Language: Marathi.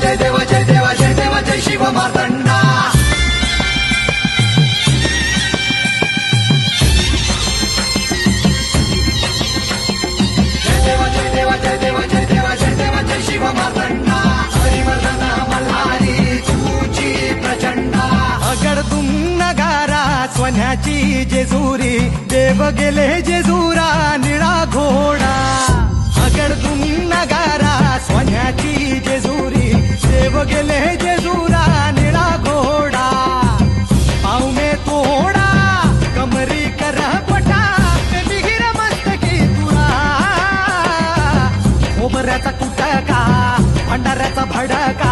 जय देव जय देव जय देव जय शिव मार्तंडा. जय देव जय देव जय देव जय देव जय देव जय शिव मार्तंडा. हरिवर्धन मल्हारी तुझी प्रचंडा. नगारा सोन्याची जेजुरी देव गेले जेजुरा निळा घोड அடகா